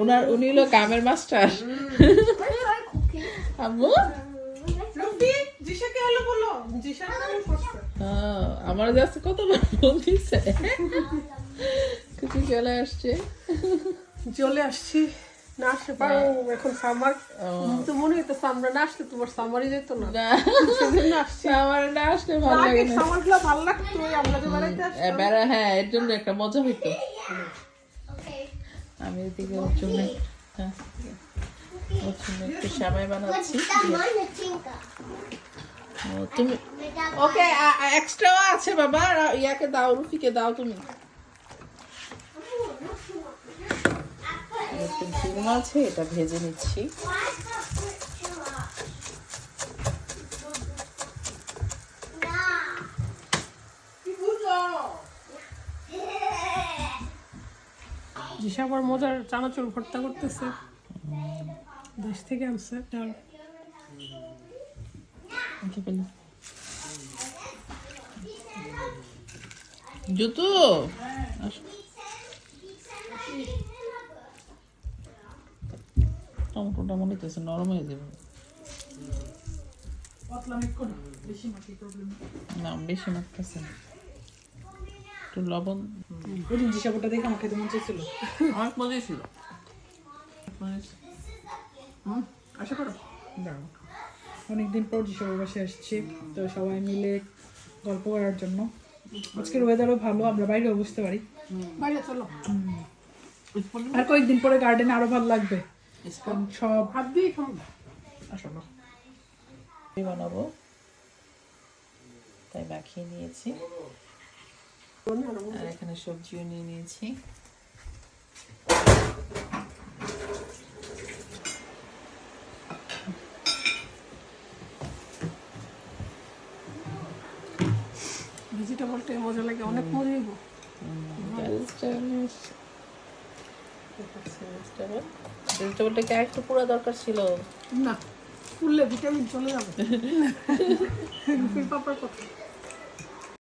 ওনার উনি হলো কামের মাস্টার। আম্মু? আমার কাছে কত ফোন দিছে। কিছু চলে আসছে। চলে আসছি। না আসতে পারো এখন সামার তো মনে হইতেছে আমরা না আসলে তোমার সামারই যেত না। না। আসছি। আমার না আসলে ভালো লাগে না। সামারগুলো ভালো লাগতো ওই আমরা যে বেড়াইতে আসতাম বেড়া হ্যাঁ এর জন্য একটা মজা হইতো। আমি এদিকে ওর জন্য ওর জন্য একটু সামাই বানাচ্ছি। ও, তুমি ওকে এক্সট্রাও আছে বাবা ইয়াকে দাও রুফিকে দাও তুমি। একটু ডিম আছে এটা ভেজে নিচ্ছি। জিশা আবার মজার চানাচুর ভর্তা করতেছে। দেশ থেকে আনছে ডাল? জুতো? টমেটোটা মনে হইতেছে নরম হয়ে যাবে। পাতলা মেঘ করে বেশি মাটি প্রবলেম না বেশি মাখতেছে না। একটু লবণ। ওই দিন জিশাবটা দেখে আমাকে তো মন চাইছিল অনেক মজাই ছিল। আশা করো। দাঁড়াও। অনেকদিন পর জিশাবের বাসায় আসছি তো সবাই মিলে গল্প করার জন্য। আজকের ওয়েদারও ভালো আমরা বাইরেও বুঝতে পারি। বাইরে চলো। আর কয়েকদিন পরে গার্ডেন আরও ভালো লাগবে। কারণ সব হাত দিয়ে খাব আসো না বানাবো তাই মাখিয়ে নিয়েছি আর এখানে সবজিও নিয়ে নিয়েছি ভেজিটেবলটা মজা লাগে অনেক মজা হইব ভেজিটেবলটা কি একটু পুরো দরকার ছিল। না ফুললে ভিটামিন চলে যাবে। রুপির পাপার কথা।